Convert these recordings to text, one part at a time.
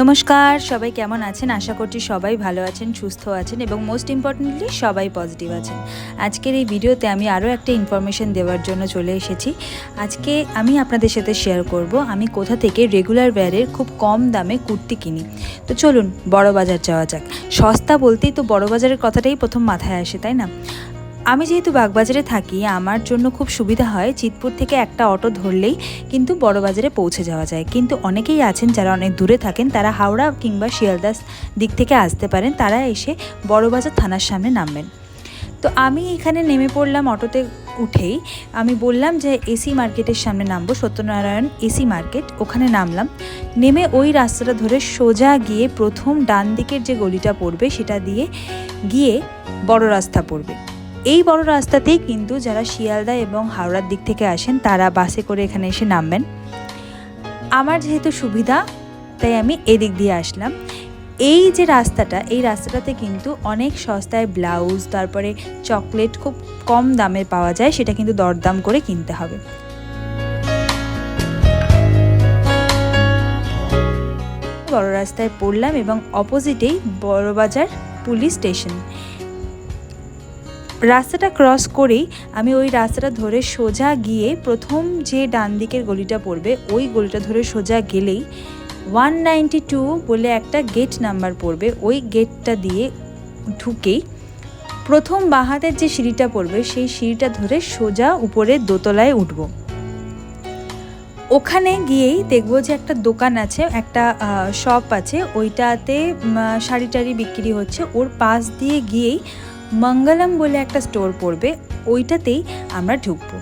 নমস্কার, সবাই কেমন আছেন? আশা করছি সবাই ভালো আছেন, সুস্থ আছেন এবং মোস্ট ইম্পর্টেন্টলি সবাই পজিটিভ আছেন। আজকের এই ভিডিওতে আমি আরও একটা ইনফরমেশন দেওয়ার জন্য চলে এসেছি। আজকে আমি আপনাদের সাথে শেয়ার করব, আমি কোথা থেকে রেগুলার ওয়্যারের খুব কম দামে কুর্তি কিনি। তো চলুন, বড় বাজার যাওয়া যাক। সস্তা বলতেই তো বড় বাজারের কথাটাই প্রথম মাথায় আসে, তাই না? আমি যেহেতু বাগবাজারে থাকি, আমার জন্য খুব সুবিধা হয় চিতপুর থেকে একটা অটো ধরলেই কিন্তু বড় বাজারে পৌঁছে যাওয়া যায়। কিন্তু অনেকেই আছেন যারা অনেক দূরে থাকেন, তারা হাওড়া কিংবা শিয়ালদাস দিক থেকে আসতে পারেন, তারা এসে বড় বাজার থানার সামনে নামবেন। তো আমি এখানে নেমে পড়লাম অটোতে উঠেই। আমি বললাম যে, এসি মার্কেটের সামনে নামবো, সত্যনারায়ণ এসি মার্কেট, ওখানে নামলাম। নেমে ওই রাস্তাটা ধরে সোজা গিয়ে প্রথম ডান দিকের যে গলিটা পড়বে, সেটা দিয়ে গিয়ে বড় রাস্তা পড়বে। এই বড় রাস্তাতেই কিন্তু যারা শিয়ালদা এবং হাওড়ার দিক থেকে আসেন, তারা বাসে করে এখানে এসে নামবেন। আমার যেহেতু সুবিধা, তাই আমি এদিক দিয়ে আসলাম। এই যে রাস্তাটা, এই রাস্তাটাতে কিন্তু অনেক সস্তায় ব্লাউজ, তারপরে চকলেট খুব কম দামে পাওয়া যায়, সেটা কিন্তু দরদাম করে কিনতে হবে। বড় রাস্তায় পড়লাম এবং অপোজিটেই বড়বাজার পুলিশ স্টেশন। রাস্তাটা ক্রস করেই আমি ওই রাস্তাটা ধরে সোজা গিয়ে প্রথম যে ডান দিকের গলিটা পড়বে, ওই গলিটা ধরে সোজা গেলেই ওয়ান নাইনটি টু বলে একটা গেট নাম্বার পড়বে। ওই গেটটা দিয়ে ঢুকেই প্রথম বাহাতের যে সিঁড়িটা পড়বে, সেই সিঁড়িটা ধরে সোজা উপরে দোতলায় উঠব। ওখানে গিয়েই দেখব যে একটা দোকান আছে, একটা শপ আছে। ওইটাতে শাড়ি টাড়ি বিক্রি হচ্ছে। ওর পাশ দিয়ে গিয়েই মঙ্গলম বলে একটা স্টোর পড়বে, ওইটাতেই আমরা ঢুকবো।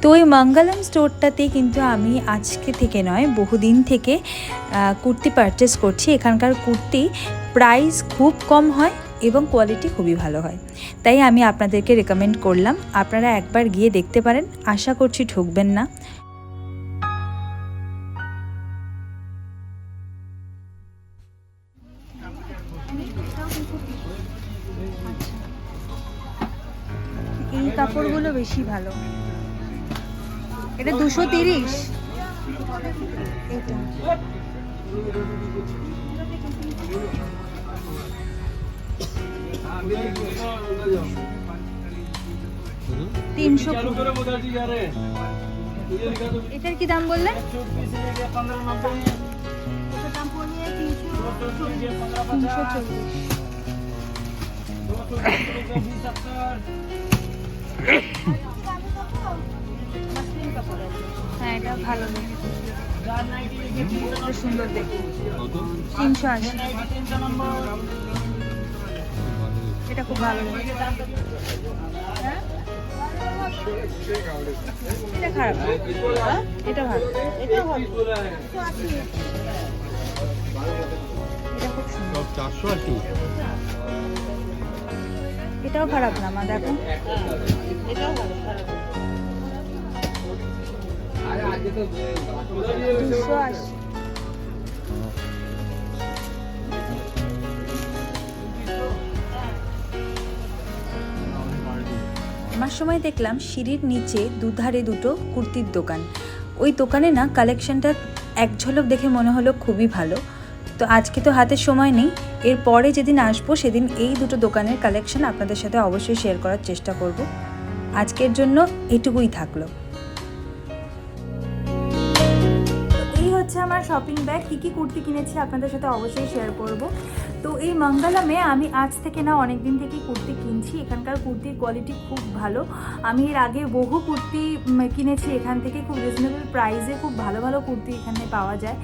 তো ওই মঙ্গলম স্টোরটাতেই কিন্তু আমি আজকে থেকে নয়, বহুদিন থেকে কুর্তি পারচেস করছি। এখানকার কুর্তি প্রাইস খুব কম হয় এবং কোয়ালিটি খুবই ভালো হয়। তাই আমি আপনাদেরকে রেকমেন্ড করলাম, আপনারা একবার গিয়ে দেখতে পারেন, আশা করছি ঠকবেন না। এই কাপড়গুলো বেশি ভালো। এটা দুশো তিরিশ। তিনশো এটার কি দাম বললেন তিনশো চল্লিশ। হ্যাঁ এটা ভালো সুন্দর দেখতে। তিনশো আশি। এটা খুব ভালো হ্যাঁ? এটা খারাপ এটা ভালো। এটা ভালো। এটা খুব সুন্দর। চারশো আশি এটাও খারাপ না, মা, দেখো। আমার সময় দেখলাম সিঁড়ির নিচে দুধারে দুটো কুর্তির দোকান। ওই দোকানে না কালেকশনটা এক ঝলক দেখে মনে হলো খুবই ভালো। তো আজকে তো হাতে সময় নেই। এর পরে যেদিন আসব সেদিন এই দুটো দোকানের কালেকশন আপনাদের সাথে অবশ্যই শেয়ার করার চেষ্টা করব। আজকের জন্য এটুকুই থাকল। হচ্ছে আমার শপিং ব্যাগ কী কী কুর্তি কিনেছি আপনাদের সাথে অবশ্যই শেয়ার করব। তো এই মঙ্গলমে আমি আজ থেকে না অনেক দিন থেকেই কুর্তি কিনছি। এখানকার কুর্তির কোয়ালিটি খুব ভালো। আমি এর আগে বহু কুর্তি কিনেছি এখান থেকে। খুব রিজনেবল প্রাইসে খুব ভালো ভালো কুর্তি এখানে পাওয়া যায়।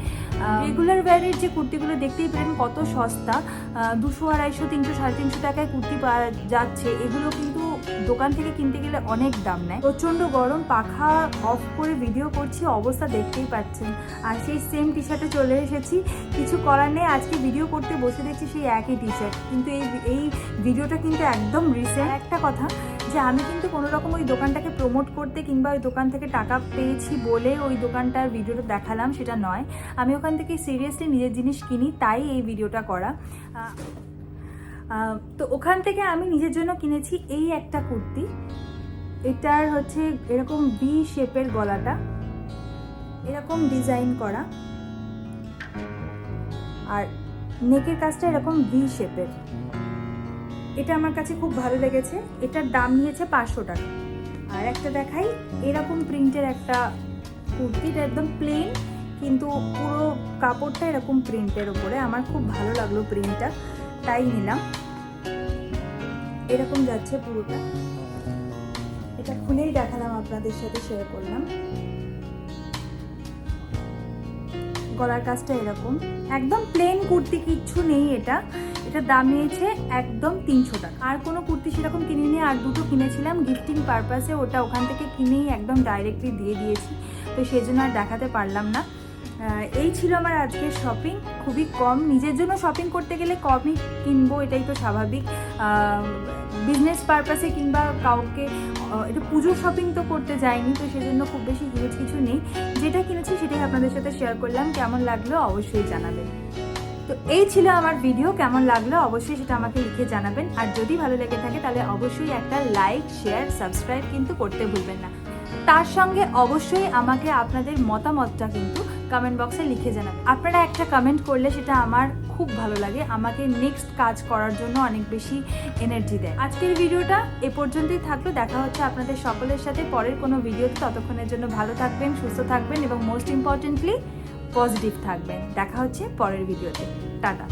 রেগুলার ওয়্যারের যে কুর্তিগুলো দেখতেই পেলেন কত সস্তা। দুশো, আড়াইশো, তিনশো, সাড়ে তিনশো টাকায় কুর্তি পাওয়া যাচ্ছে। এগুলো কিন্তু দোকান থেকে কিনতে গেলে অনেক দাম নেয়। প্রচণ্ড গরম, পাখা অফ করে ভিডিও করছি, অবস্থা দেখতেই পাচ্ছেন। আর সেই সেম টি শার্টে চলে এসেছি। কিছু করার নেই, আজকে ভিডিও করতে বসে দেখছি সেই একই টি শার্ট কিন্তু এই এই ভিডিওটা কিন্তু একদম রিসেন্ট একটা কথা, যে আমি কিন্তু কোনো রকম ওই দোকানটাকে প্রমোট করতে কিংবা ওই দোকান থেকে টাকা পেয়েছি বলে ওই দোকানটার ভিডিওটা দেখালাম, সেটা নয়। আমি ওখান থেকে সিরিয়াসলি নিজের জিনিস কিনি, তাই এই ভিডিওটা করা। তো ওখান থেকে আমি নিজের জন্য কিনেছি এই একটা কুর্তি। এটার হচ্ছে এরকম বি শেপের গলাটা। এরকম ডিজাইন করা। আর নেকের কাজটা এরকম ভি শেপের এটা আমার কাছে খুব ভালো লেগেছে। এটার দাম নিয়েছে পাঁচশো টাকা। আর একটা দেখাই, এরকম প্রিন্টের একটা কুর্তি। এটা একদম প্লেন কিন্তু পুরো কাপড়টা এরকম প্রিন্টের ওপরে আমার খুব ভালো লাগল প্রিন্টটা তাই নিলাম। এরকম যাচ্ছে পুরোটা। এটা খুলেই দেখালাম, আপনাদের সাথে শেয়ার করলাম। গলার কাজটা এরকম। একদম প্লেন কুর্তি কিচ্ছু নেই এটা। এটা দাম নিয়েছে একদম তিনশো টাকা। আর কোনো কুর্তি সেরকম কিনে নিয়ে আর দুটো কিনেছিলাম। গিফটিং পারপাসে ওটা ওখান থেকে কিনেই একদম ডাইরেক্টলি দিয়ে দিয়েছি। তো সেই জন্য আর দেখাতে পারলাম না। এই ছিল আমার আজকের শপিং খুবই কম। নিজের জন্য শপিং করতে গেলে কমই কিনবো, এটাই তো স্বাভাবিক। বিজনেস পারপাসে কিংবা কাউকে এটা পুজোর শপিং তো করতে যাইনি, তো সেজন্য খুব বেশি হিউজ কিছু নেই। যেটা কিনেছি সেটাই আপনাদের সাথে শেয়ার করলাম। কেমন লাগল অবশ্যই জানাবেন। তো এই ছিল আমার ভিডিও কেমন লাগল অবশ্যই সেটা আমাকে লিখে জানাবেন। আর যদি ভালো লেগে থাকে তাহলে অবশ্যই একটা লাইক শেয়ার সাবস্ক্রাইব কিন্তু করতে ভুলবেন না। তার সঙ্গে অবশ্যই আমাকে আপনাদের মতামতটা কিন্তু কমেন্ট বক্সে লিখে জানাবেন আপনারা একটা কমেন্ট করলে সেটা আমার খুব ভালো লাগে। আমাকে নেক্সট কাজ করার জন্য অনেক বেশি এনার্জি দেয়। আজকের ভিডিওটা এ পর্যন্তই থাকল। দেখা হচ্ছে আপনাদের সকলের সাথে পরের কোনো ভিডিওতে। ততক্ষণের জন্য ভালো থাকবেন, সুস্থ থাকবেন এবং মোস্ট ইম্পর্টেন্টলি পজিটিভ থাকবেন। দেখা হচ্ছে পরের ভিডিওতে। টাটা।